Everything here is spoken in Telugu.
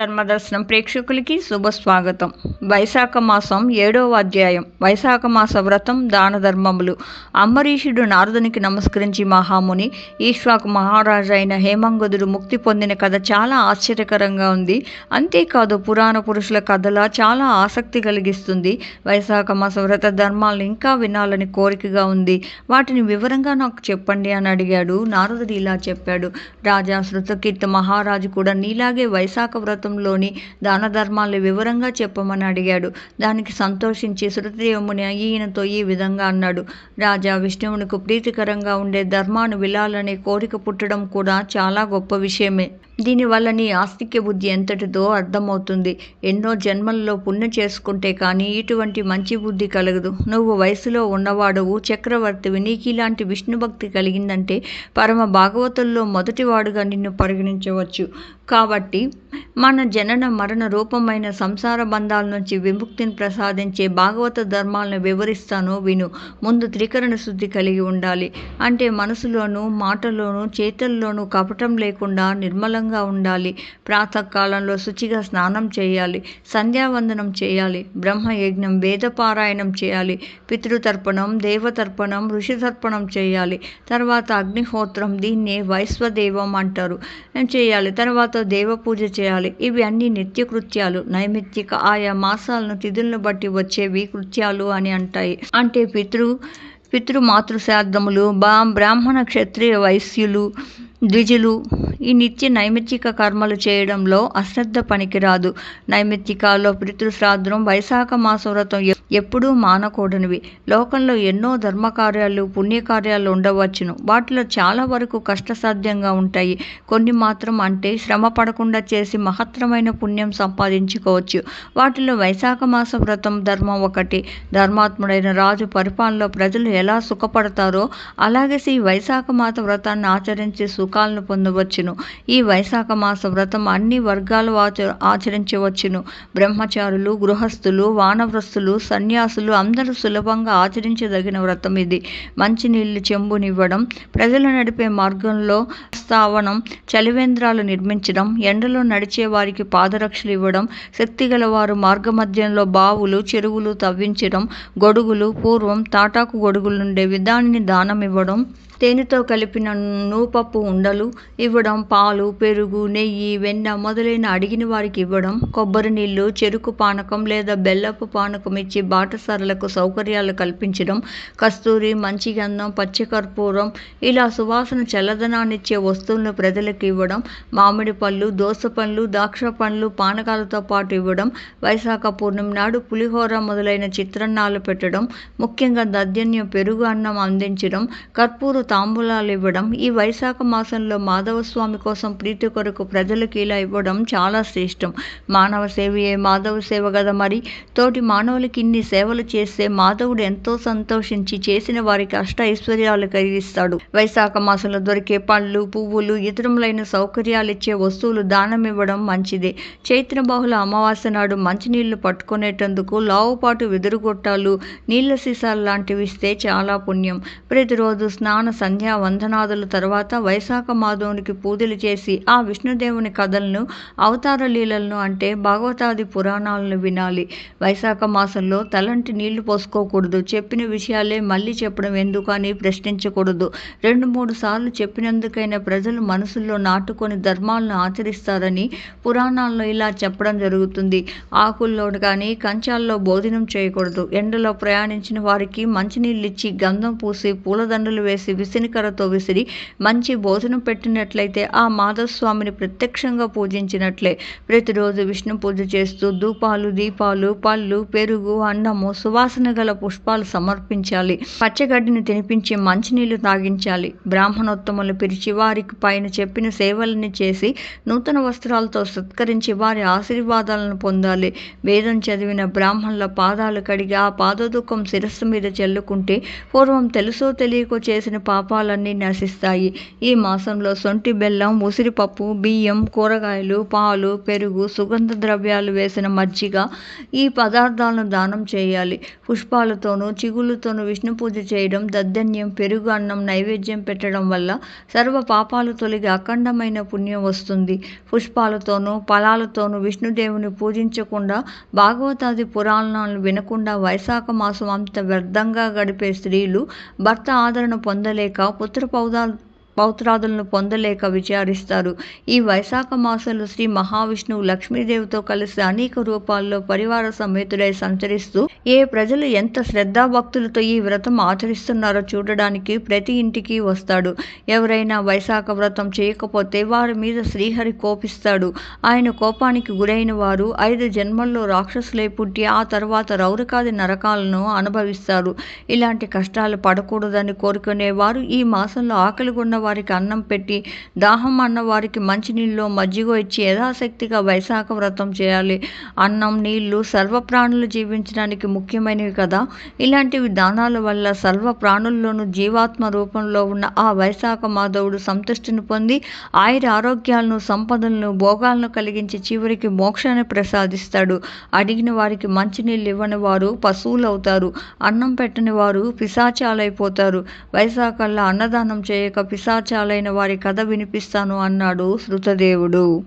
ధర్మదర్శనం ప్రేక్షకులకి శుభ స్వాగతం వైశాఖ మాసం ఏడవ అధ్యాయం. వైశాఖ మాస వ్రతం దాన ధర్మములు. అంబరీషుడు నారదునికి నమస్కరించి మహాముని ఈశ్వాకు మహారాజు అయిన హేమంగదుడు ముక్తి పొందిన కథ చాలా ఆశ్చర్యకరంగా ఉంది. అంతేకాదు పురాణ పురుషుల కథలా చాలా ఆసక్తి కలిగిస్తుంది. వైశాఖ మాస వ్రత ధర్మాలను ఇంకా వినాలని కోరికగా ఉంది. వాటిని వివరంగా నాకు చెప్పండి అని అడిగాడు. నారదుడు ఇలా చెప్పాడు. రాజా శృతకీర్తి మహారాజు కూడా నీలాగే వైశాఖ వ్రతం వ్రతంలోని దాన ధర్మాలు వివరంగా చెప్పమని అడిగాడు. దానికి సంతోషించి శృతదేవముని ఈయనతో ఈ విధంగా అన్నాడు. రాజా విష్ణువునికి ప్రీతికరంగా ఉండే ధర్మాన్ని విలాలనే కోరిక పుట్టడం కూడా చాలా గొప్ప విషయమే. దీనివల్ల నీ ఆస్తిక్య బుద్ధి ఎంతటిదో అర్థమవుతుంది. ఎన్నో జన్మల్లో పుణ్య చేసుకుంటే కానీ ఇటువంటి మంచి బుద్ధి కలగదు. నువ్వు వయసులో ఉన్నవాడవు చక్రవర్తివి. నీకు ఇలాంటి విష్ణు భక్తి కలిగిందంటే పరమ భాగవతుల్లో మొదటివాడుగా నిన్ను పరిగణించవచ్చు. కాబట్టి మన జనన మరణ రూపమైన సంసార బంధాల నుంచి విముక్తిని ప్రసాదించే భాగవత ధర్మాలను వివరిస్తాను విను. ముందు త్రికరణ శుద్ధి కలిగి ఉండాలి. అంటే మనసులోనూ మాటలోనూ చేతల్లోనూ కపటం లేకుండా నిర్మలంగా ఉండాలి. ప్రాతకాలంలో శుచిగా స్నానం చేయాలి. సంధ్యావందనం చేయాలి. బ్రహ్మయజ్ఞం వేదపారాయణం చేయాలి. పితృతర్పణం దేవతర్పణం ఋషితర్పణం చేయాలి. తర్వాత అగ్నిహోత్రం దీన్నే వైశ్వదేవం అంటారు. చేయాలి? తర్వాత దేవ పూజ చేయాలి ఇవి అన్ని నిత్య కృత్యాలు నైమిత్తిక ఆయా మాసాలను తిథులను బట్టి వచ్చేవి కృత్యాలు అని అంటాయి. అంటే పితృ పితృ మాతృశ్రాద్ధములు బా బ్రాహ్మణ క్షత్రియ వైశ్యులు ద్విజులు ఈ నిత్య నైమిత్తిక కర్మలు చేయడంలో అశ్రద్ధ పనికిరాదు. నైమిత్తికాల్లో పితృశ్రాద్ధం వైశాఖ మాస వ్రతం ఎప్పుడూ మానకూడనివి. లోకంలో ఎన్నో ధర్మకార్యాలు పుణ్యకార్యాలు ఉండవచ్చును. వాటిలో చాలా వరకు కష్టసాధ్యంగా ఉంటాయి. కొన్ని మాత్రం అంటే శ్రమ పడకుండా చేసి మహత్తరమైన పుణ్యం సంపాదించుకోవచ్చు. వాటిలో వైశాఖ మాస వ్రతం ధర్మం ఒకటి. ధర్మాత్ముడైన రాజు పరిపాలనలో ప్రజలు ఎలా సుఖపడతారో అలాగే శ్రీ వైశాఖ మాస వ్రతాన్ని ఆచరించి సుఖాలను పొందవచ్చును. ఈ వైశాఖ మాస వ్రతం అన్ని వర్గాలు ఆచరించవచ్చును. బ్రహ్మచారులు గృహస్థులు వానవ్రస్తులు సన్యాసులు అందరూ సులభంగా ఆచరించదగిన వ్రతం ఇది. మంచినీళ్ళు చెంబునివ్వడం ప్రజలు నడిపే మార్గంలో స్థావనం చలివేంద్రాలు నిర్మించడం ఎండలో నడిచే వారికి పాదరక్షలు ఇవ్వడం శక్తిగల వారు మార్గమధ్యంలో బావులు చెరువులు తవ్వించడం గొడుగులు పూర్వం తాటాకు గొడుగులు ఉండేవి దానిని దానం ఇవ్వడం తేనెతో కలిపిన నూపప్పు ఉండలు ఇవ్వడం పాలు పెరుగు నెయ్యి వెన్న మొదలైన అడిగిన వారికి ఇవ్వడం కొబ్బరి నీళ్ళు చెరుకు పానకం లేదా బెల్లపు పానకం ఇచ్చి బాటసారులకు సౌకర్యాలు కల్పించడం కస్తూరి మంచిగంధం పచ్చికర్పూరం ఇలా సువాసన చల్లదనాన్నిచ్చే వస్తువులను ప్రజలకు ఇవ్వడం మామిడి పళ్ళు దోస పండ్లు ద్రాక్ష పండ్లు పానకాలతో పాటు ఇవ్వడం వైశాఖ పూర్ణిమ నాడు పులిహోర మొదలైన చిత్రన్నాలు పెట్టడం ముఖ్యంగా దద్యన్యం పెరుగు అన్నం అందించడం కర్పూర తాంబూలాలు ఇవ్వడం ఈ వైశాఖ మాసంలో మాధవస్వామి కోసం ప్రీతి కొరకు ప్రజలకు ఇలా ఇవ్వడం చాలా శ్రేష్టం. మానవ సేవయే మాధవ సేవ కదా మరి? తోటి మానవులకి ఇన్ని సేవలు చేస్తే మాధవుడు ఎంతో సంతోషించి చేసిన వారికి అష్ట ఐశ్వర్యాలు కలిగిస్తాడు. వైశాఖ మాసంలో దొరికే పళ్ళు పువ్వులు ఇతరములైన సౌకర్యాలు ఇచ్చే వస్తువులు దానం ఇవ్వడం మంచిదే. చైత్ర బహుళ అమావాస్య నాడు మంచినీళ్ళు పట్టుకునేటందుకు లావుపాటు వెదురుగొట్టాలు నీళ్ళ సీసాలు లాంటివి ఇస్తే చాలా పుణ్యం. ప్రతిరోజు స్నాన సంధ్యా వందనాదుల తర్వాత వైశాఖ మాధవునికి పూజలు చేసి ఆ విష్ణుదేవుని కథలను అవతార లీలలను అంటే భాగవతాది పురాణాలను వినాలి. వైశాఖ మాసంలో తలంటి నీళ్ళు పోసుకోకూడదు. చెప్పిన విషయాలే మళ్ళీ చెప్పడం ఎందుకు అని ప్రశ్నించకూడదు. రెండు మూడు సార్లు చెప్పినందుకైనా ప్రజలు మనసుల్లో నాటుకొని ధర్మాలను ఆచరిస్తారని పురాణాల్లో ఇలా చెప్పడం జరుగుతుంది. ఆకుల్లో కానీ కంచాల్లో భోజనం చేయకూడదు. ఎండలో ప్రయాణించిన వారికి మంచినీళ్ళు ఇచ్చి గంధం పూసి పూలదండలు వేసి విసినికరతో విసిరి మంచి భోజనం పెట్టినట్లయితే ఆ మాధవస్వామిని ప్రత్యక్షంగా పూజించినట్లే. ప్రతిరోజు విష్ణు పూజ చేస్తూ ధూపాలు దీపాలు పళ్ళు పెరుగు అన్నము సువాసన గల పుష్పాలు సమర్పించాలి. పచ్చగడ్డిని తినిపించి మంచినీళ్ళు తాగించాలి. బ్రాహ్మణోత్తములు పిలిచి వారికి పైన చెప్పిన సేవలని చేసి నూతన వస్త్రాలతో సత్కరించి వారి ఆశీర్వాదాలను పొందాలి. వేదం చదివిన బ్రాహ్మణుల పాదాలు కడిగి ఆ పాదదుఖం శిరస్సు మీద చల్లుకుంటే పూర్వం తెలుసో తెలియకో చేసిన పాపాలన్నీ నశిస్తాయి. ఈ మాసంలో సొంటి బెల్లం ఉసిరిపప్పు బియ్యం కూరగాయలు పాలు పెరుగు సుగంధ ద్రవ్యాలు వేసిన మజ్జిగ ఈ పదార్థాలను దానం చేయాలి. పుష్పాలతోనూ చిగుళ్ళతోనూ విష్ణు పూజ చేయడం దద్దన్యం పెరుగు అన్నం నైవేద్యం పెట్టడం వల్ల సర్వ పాపాలు తొలగి అఖండమైన పుణ్యం వస్తుంది. పుష్పాలతోనూ ఫలాలతోనూ విష్ణుదేవుని పూజించకుండా భాగవతాది పురాణాలను వినకుండా వైశాఖ మాసం అంత వ్యర్థంగా గడిపే స్త్రీలు భర్త ఆదరణ పొందలేక పుత్ర పౌదా పౌత్రాదులను పొందలేక విచారిస్తారు. ఈ వైశాఖ మాసంలో శ్రీ మహావిష్ణువు లక్ష్మీదేవితో కలిసి అనేక రూపాల్లో పరివార సమేతుడై సంచరిస్తూ ఏ ప్రజలు ఎంత శ్రద్ధాభక్తులతో ఈ వ్రతం ఆచరిస్తున్నారో చూడడానికి ప్రతి ఇంటికి వస్తాడు. ఎవరైనా వైశాఖ వ్రతం చేయకపోతే వారి మీద శ్రీహరి కోపిస్తాడు. ఆయన కోపానికి గురైన వారు ఐదు జన్మల్లో రాక్షసులై పుట్టి ఆ తర్వాత రౌరకాది నరకాలను అనుభవిస్తారు. ఇలాంటి కష్టాలు పడకూడదని కోరుకునేవారు ఈ మాసంలో ఆకలిగొన్న వారికి అన్నం పెట్టి దాహం అన్న వారికి మంచినీళ్ళు మజ్జిగ ఇచ్చి యథాశక్తిగా వైశాఖ వ్రతం చేయాలి. అన్నం నీళ్ళు సర్వ ప్రాణులు జీవించడానికి ముఖ్యమైనవి కదా? ఇలాంటివి దానాల వల్ల సర్వ ప్రాణుల్లోనూ జీవాత్మ రూపంలో ఉన్న ఆ వైశాఖ మాధవుడు సంతుష్టిని పొంది ఆయుర ఆరోగ్యాలను సంపదలను భోగాలను కలిగించి చివరికి మోక్షాన్ని ప్రసాదిస్తాడు. అడిగిన వారికి మంచినీళ్ళు ఇవ్వని వారు పశువులవుతారు అన్నం పెట్టని వారు పిశాచాలైపోతారు. వైశాఖల్లో అన్నదానం చేయక పిశాచాలైన వారి కథ వినిపిస్తాను అన్నాడు శృతదేవుడు.